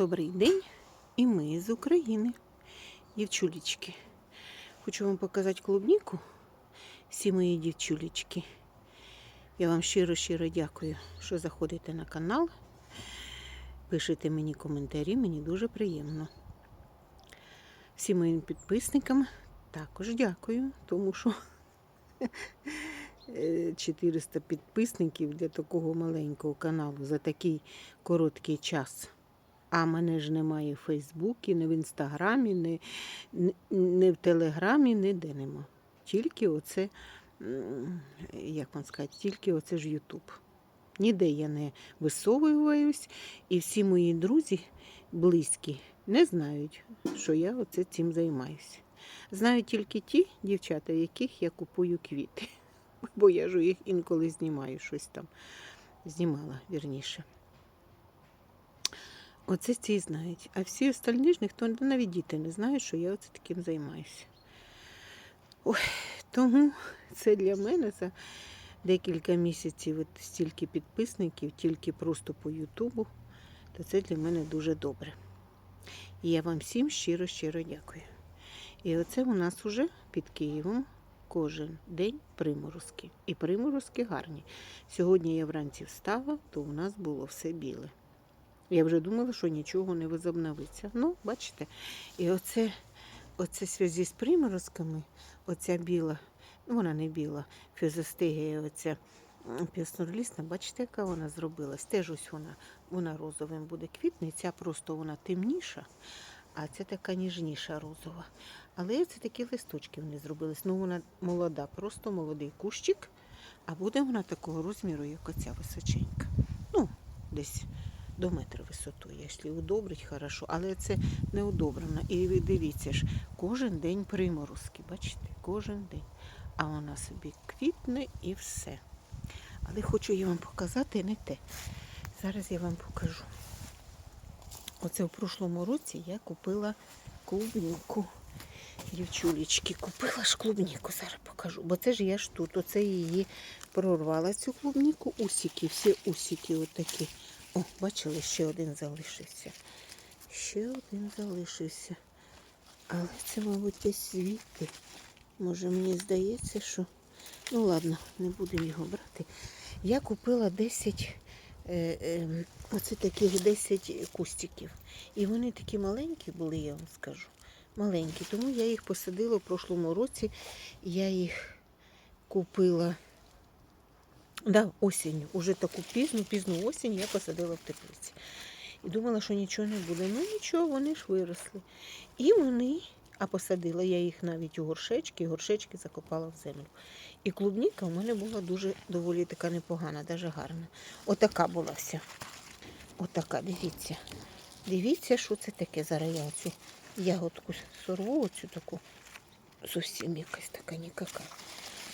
Добрий день, і ми з України. Дівчулечки. Хочу вам показати клубніку. Всі мої дівчулечки. Я вам щиро-щиро дякую, що заходите на канал. Пишете мені коментарі, мені дуже приємно. Всім моїм підписникам також дякую, тому що е, 400 підписників для такого маленького каналу за такий короткий час. А мене ж немає в Фейсбуці, не в Інстаграмі, не, не, в Телеграмі, ніде нема. Тільки оце, як вам сказати, тільки оце ж Ютуб. Ніде я не висовуюсь, і всі мої друзі близькі не знають, що я оце цим займаюся. Знають тільки ті дівчата, яких я купую квіти. Бо я ж їх інколи знімаю щось там. Знімала вірніше. Оце ці знають. А всі остальні ж ніхто навіть діти не знають, що я оце таким займаюся. Ой, тому це для мене за декілька місяців от стільки підписників, тільки просто по Ютубу, то це для мене дуже добре. І я вам всім щиро-щиро дякую. І оце у нас уже під Києвом кожен день приморозки. І приморозки гарні. Сьогодні я вранці встала, то у нас було все біле. Я вже думала, що нічого не возобновиться. Ну, бачите, і оце, оце в зв'язку з приморозками, оця біла, ну вона не біла, фізостигія, оця піснурлісна, бачите, яка вона зробилась. Теж ось вона, вона розовим буде квітне, ця просто вона темніша, а ця така ніжніша розова. Але це такі листочки вони зробились. Ну, вона молода, просто молодий кущик, а буде вона такого розміру, як оця височенька. Ну, десь до метра висотою, якщо удобрить, хорошо, але це не удобрено. І ви дивіться ж, кожен день приморозки, бачите, кожен день. А вона собі квітне і все. Але хочу я вам показати не те. Зараз я вам покажу. Оце в прошлому році я купила клубніку. Дівчулечки, купила ж клубніку, зараз покажу. Бо це ж я ж тут, оце її прорвала цю клубніку, усики, всі усики отакі. О, бачили, ще один залишився. Ще один залишився. Але це, мабуть, десь звідти. Може, мені здається, що. Ну ладно, не будемо його брати. Я купила 10, е, е, оце таких 10 кустиків. І вони такі маленькі були, я вам скажу. Маленькі. Тому я їх посадила в прошлому році. Я їх купила. Да, осінню, уже таку пізну, пізну осінь я посадила в теплиці. І думала, що нічого не буде. Ну нічого, вони ж виросли. І вони, а посадила я їх навіть у горшечки, і горшечки закопала в землю. І клубніка у мене була дуже доволі така непогана, даже гарна. Отака була вся. Отака, дивіться. Дивіться, що це таке. Зараз я оцю ягодку сорву, оцю таку зовсім якась така нікака.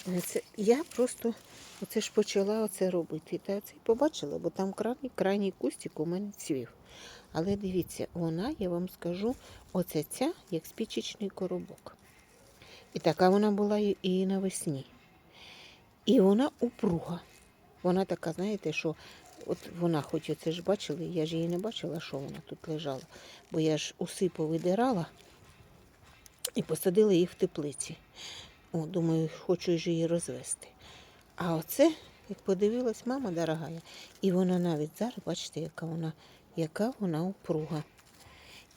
Е, Це, я просто оце ж почала оце робити. Та це побачила, бо там крайній, крайній кустик у мене цвів. Але дивіться, вона, я вам скажу, оце ця, як спічечний коробок. І така вона була і- навесні. І вона упруга. Вона така, знаєте, що от вона, хоч оце ж бачили, я ж її не бачила, що вона тут лежала, бо я ж уси повидирала і посадила їх в теплиці. О, думаю, хочу ж її розвести. А оце, як подивилась, мама дорогая, і вона навіть зараз, бачите, яка вона, яка вона упруга.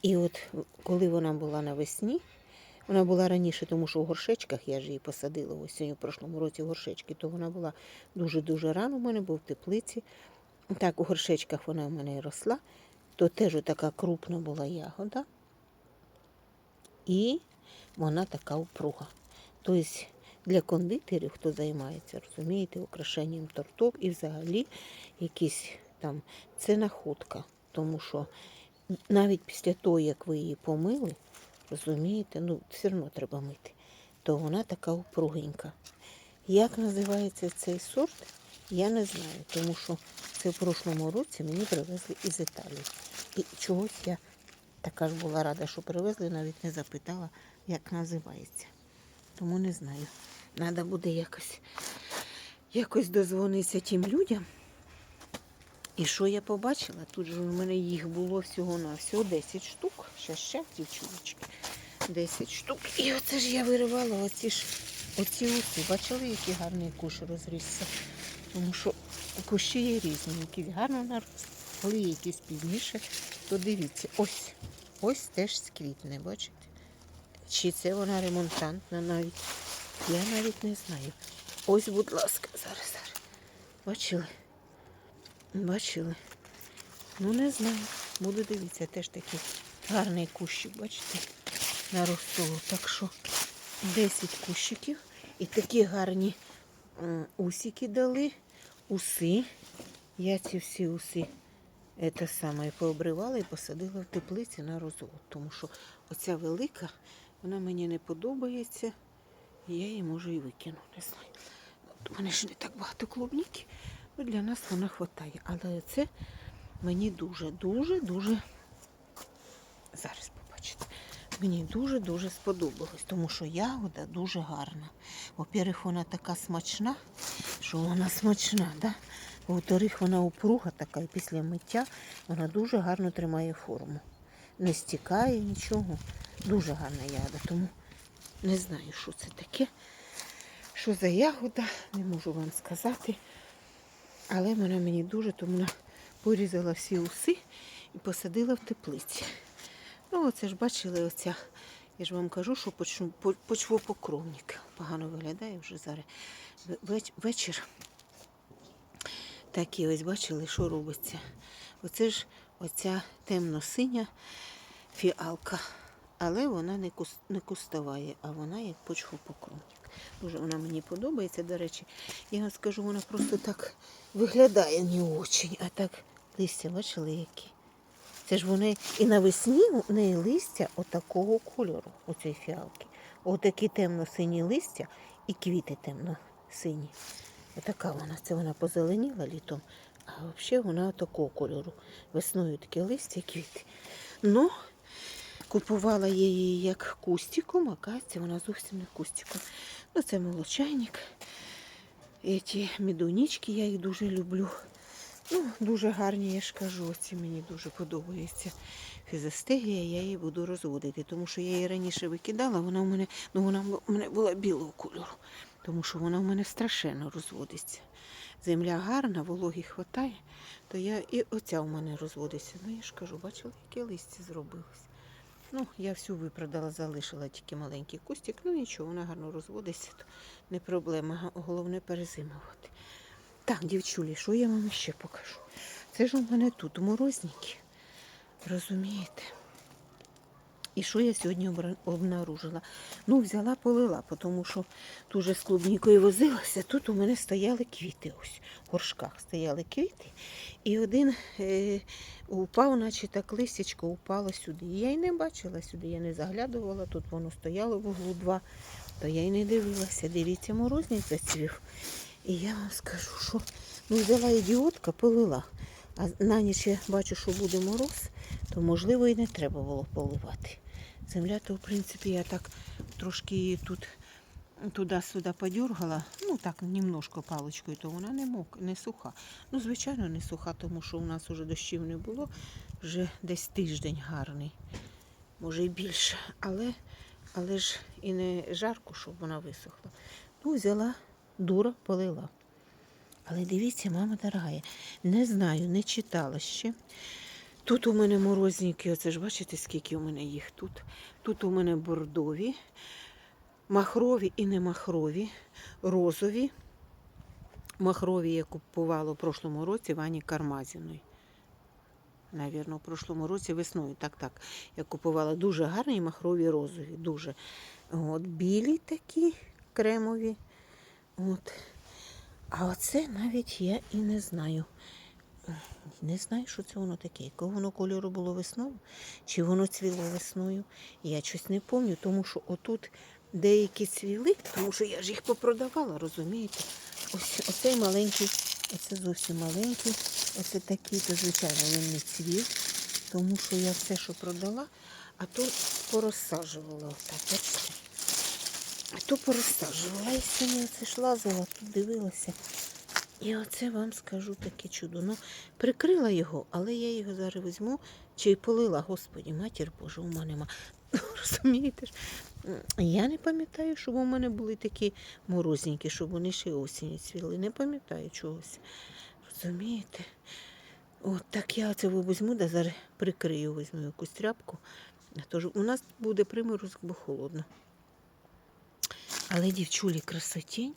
І от коли вона була навесні, вона була раніше, тому що в горшечках я ж її посадила осінню в прошлому році в горшечки, то вона була дуже-дуже рано у мене, був в теплиці. Так, у горшечках вона в мене росла, то теж така крупна була ягода. І вона така упруга. Тобто для кондитерів, хто займається, розумієте, украшенням торток і взагалі якісь там це находка. Тому що навіть після того, як ви її помили, розумієте, ну все одно треба мити, то вона така упругенька. Як називається цей сорт, я не знаю, тому що це в прошлому році мені привезли із Італії. І чогось я така ж була рада, що привезли, навіть не запитала, як називається. Тому не знаю. Треба буде якось, якось дозвонитися тим людям І що я побачила? Тут же у мене їх було всього на всього 10 штук. Ще ще, дівчулечки. 10 штук. І оце ж я виривала оці ж оці уси. Бачили, який гарний куш розрісся. Тому що кущі є різні, якісь гарно наросли, якісь пізніше. То дивіться, ось, ось теж сквітне, бачите? Чи це вона ремонтантна навіть? Я навіть не знаю. Ось, будь ласка, зараз, зараз. Бачили? Бачили? Ну, не знаю. Буду дивитися, теж такий гарний кущик, бачите, наросло. Так що 10 кущиків і такі гарні усики дали, уси. Я ці всі уси це саме пообривала і посадила в теплиці на розвод. Тому що оця велика, вона мені не подобається. І я її можу і викину. Не знаю. От у мене ж не так багато клубніки. Ну, для нас вона вистачає. Але це мені дуже, дуже, дуже. Зараз побачите. Мені дуже-дуже сподобалось, тому що ягода дуже гарна. Во-первых, вона така смачна, що вона смачна, да? Во-вторых, вона упруга така, і після миття вона дуже гарно тримає форму. Не стікає нічого. Дуже гарна ягода. Тому не знаю, що це таке. Що за ягода, не можу вам сказати. Але вона мені дуже, тому вона порізала всі уси і посадила в теплиці. Ну, оце ж бачили, оця, я ж вам кажу, що почну- по- почвопокровник. Погано виглядає вже зараз. Ве- веч- Вечір. Такі ось бачили, що робиться. Оце ж оця темно-синя фіалка. Але вона не, кус, не куставає, а вона як почвопокровник. Дуже вона мені подобається, до речі. Я вам скажу, вона просто так виглядає не очень, а так листя, бачили які? Це ж вони і навесні у неї листя отакого кольору, у цієї фіалки. Отакі темно-сині листя і квіти темно-сині. Отака вона. Це вона позеленіла літом, а взагалі вона такого кольору. Весною таке листя, квіти. Ну, купувала я її як кустиком, а кажеться, вона зовсім не кустиком. Ну, це молочайник. Ці медунічки, я їх дуже люблю. Ну, дуже гарні, я ж кажу, ці мені дуже подобається. Фізостегія, я її буду розводити, тому що я її раніше викидала, вона в мене, ну вона в мене була білого кольору, тому що вона в мене страшенно розводиться. Земля гарна, вологі хватає, то я і оця в мене розводиться. Ну я ж кажу, бачила, яке листя зробилось. Ну, я всю випродала, залишила тільки маленький кустик. Ну нічого, вона гарно розводиться, то не проблема. Головне перезимувати. Так, дівчулі, що я вам ще покажу? Це ж у мене тут морозники. Розумієте? І що я сьогодні обнаружила? Ну, взяла, полила, тому що тут же з клубнікою возилася. Тут у мене стояли квіти. Ось в горшках стояли квіти. І один е, упав, наче так листячко упало сюди. Я й не бачила сюди, я не заглядувала, тут воно стояло в углу два, то я й не дивилася. Дивіться, морозник зацвів. І я вам скажу, що ну, взяла ідіотка, полила. А на ніч я бачу, що буде мороз, то можливо і не треба було поливати. Земля, то в принципі я так трошки тут туди-сюди подергала, ну так, немножко паличкою, то вона не мок, не суха. Ну, звичайно, не суха, тому що у нас вже дощів не було, вже десь тиждень гарний, може і більше. Але, але ж і не жарко, щоб вона висохла. Ну, взяла дура, полила. Але дивіться, мама дорогая, не знаю, не читала ще. Тут у мене морозники, оце ж бачите, скільки у мене їх тут. Тут у мене бордові, махрові і не махрові, розові. Махрові я купувала в прошлому році Вані Кармазіної. Навірно, в прошлому році весною. Так, так. Я купувала дуже гарні махрові розові. Дуже. От, білі такі кремові. От. А оце навіть я і не знаю. Не знаю, що це воно таке. Якого воно кольору було весною, чи воно цвіло весною. Я щось не пам'ятаю, тому що отут деякі цвіли, тому що я ж їх попродавала, розумієте? Ось оцей маленький, оце зовсім маленький, оце такий, то звичайно він не цвів, тому що я все, що продала, а то порозсаджувала отак? А то порозсаджувала. Я сьогодні оце ж лазила, тут дивилася. І оце вам скажу таке чудо. Ну, прикрила його, але я його зараз візьму чи полила, Господі, матір Божа, у мене нема. Розумієте ж? Я не пам'ятаю, щоб у мене були такі морозненькі, щоб вони ще й осінню цвіли. Не пам'ятаю чогось. Розумієте? От так я це візьму, да зараз прикрию, візьму якусь тряпку. Тож у нас буде приморозок, бо холодно. Але дівчулі красотінь,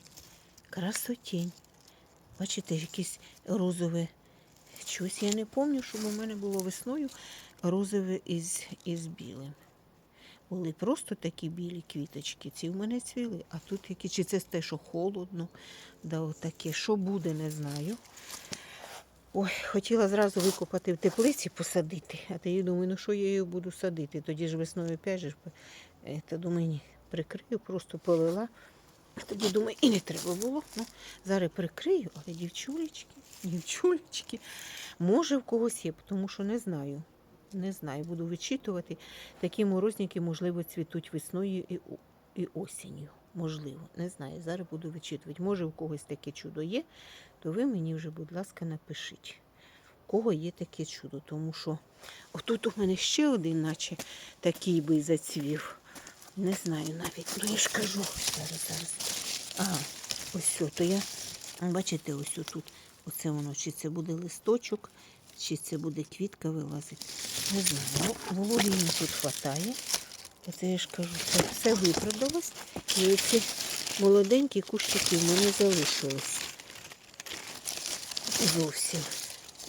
красотінь. Бачите, якесь розове щось. Я не пам'ятаю, щоб у мене було весною розове із, із білим. Були просто такі білі квіточки. Ці в мене цвіли, а тут які, чи це те, що холодно, да, отаке. Що буде, не знаю. Ой, хотіла зразу викопати в теплиці, посадити, а тоді думаю, ну що я її буду садити? Тоді ж весною же, е, та думаю, ні, прикрию, просто полила. Тоді думаю, і не треба було. Ну, зараз прикрию, але дівчулечки, дівчулечки, може в когось є, тому що не знаю. Не знаю, буду вичитувати. Такі морозники, можливо, цвітуть весною і, і осінню. Можливо, не знаю. Зараз буду вичитувати. Може, у когось таке чудо є, то ви мені вже, будь ласка, напишіть, у кого є таке чудо. Тому що отут у мене ще один, наче такий би зацвів. Не знаю навіть. Ну я ж кажу. Зараз, зараз. Ага, ось все, то я. Бачите, ось тут. Оце воно, чи це буде листочок, чи це буде квітка вилазить. Не знаю. Ну, тут хватає. Оце я ж кажу, це все виправдалось. І оці молоденькі кущики в мене залишились. Зовсім.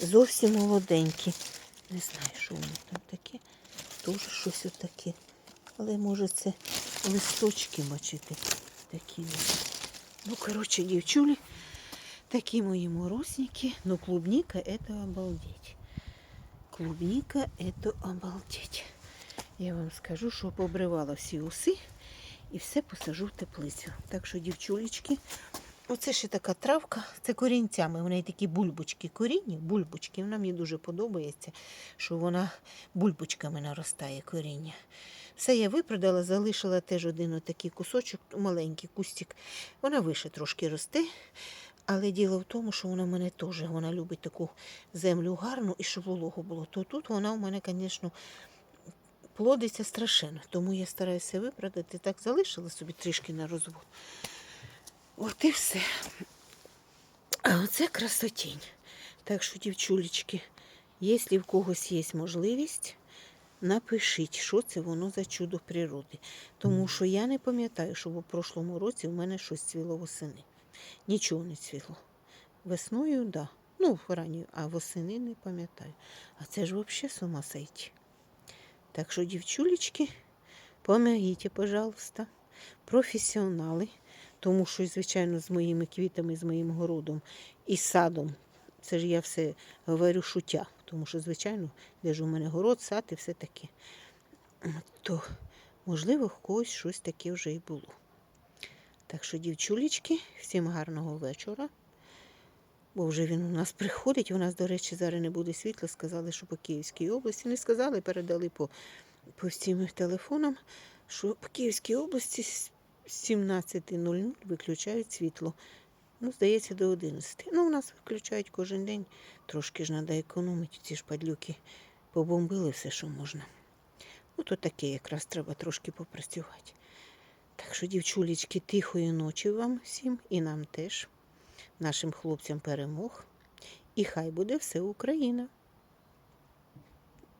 Зовсім молоденькі. Не знаю, що воно там таке. Теж щось отаке. Але може це листочки, бачите, такі. Ну, коротше, дівчулі, такі мої морозники. Ну, клубника это обалдеть. Клубника это обалдеть. Я вам скажу, що побривала всі уси і все посажу в теплицю. Так що, дівчулечки, оце ще така травка, це корінцями. В неї такі бульбочки коріння, бульбочки. Вона мені дуже подобається, що вона бульбочками наростає коріння. Все я випродала, залишила теж один отакий кусочок, маленький кустик. Вона вище трошки росте. Але діло в тому, що вона в мене теж вона любить таку землю гарну і щоб волого було. То тут вона у мене, звісно, плодиться страшенно. Тому я стараюся виправдати. Так залишила собі трішки на розвод. От і все. А оце красотінь. Так що, дівчулечки, якщо в когось є можливість, напишіть, що це воно за чудо природи. Тому що я не пам'ятаю, що в прошлому році в мене щось цвіло восени. Нічого не цвіло. Весною, так. Да. Ну, ранньою, а восени не пам'ятаю. А це ж взагалі з ума сойти. Так що, дівчулечки, помогите, пожалуйста, професіонали, тому що, звичайно, з моїми квітами, з моїм городом і садом, це ж я все говорю шутя, тому що, звичайно, де ж у мене город, сад і все таке. То, можливо, в когось щось таке вже і було. Так що, дівчулечки, всім гарного вечора. Бо вже він у нас приходить. У нас, до речі, зараз не буде світла. Сказали, що по Київській області. Не сказали, передали по, по всім телефонам, що по Київській області з 17.00 виключають світло. Ну, здається, до 11. Ну, у нас виключають кожен день. Трошки ж треба економити. Ці ж падлюки побомбили все, що можна. Ну, то таке якраз треба трошки попрацювати. Так що, дівчулечки, тихої ночі вам всім і нам теж, нашим хлопцям перемог. І хай буде все Україна!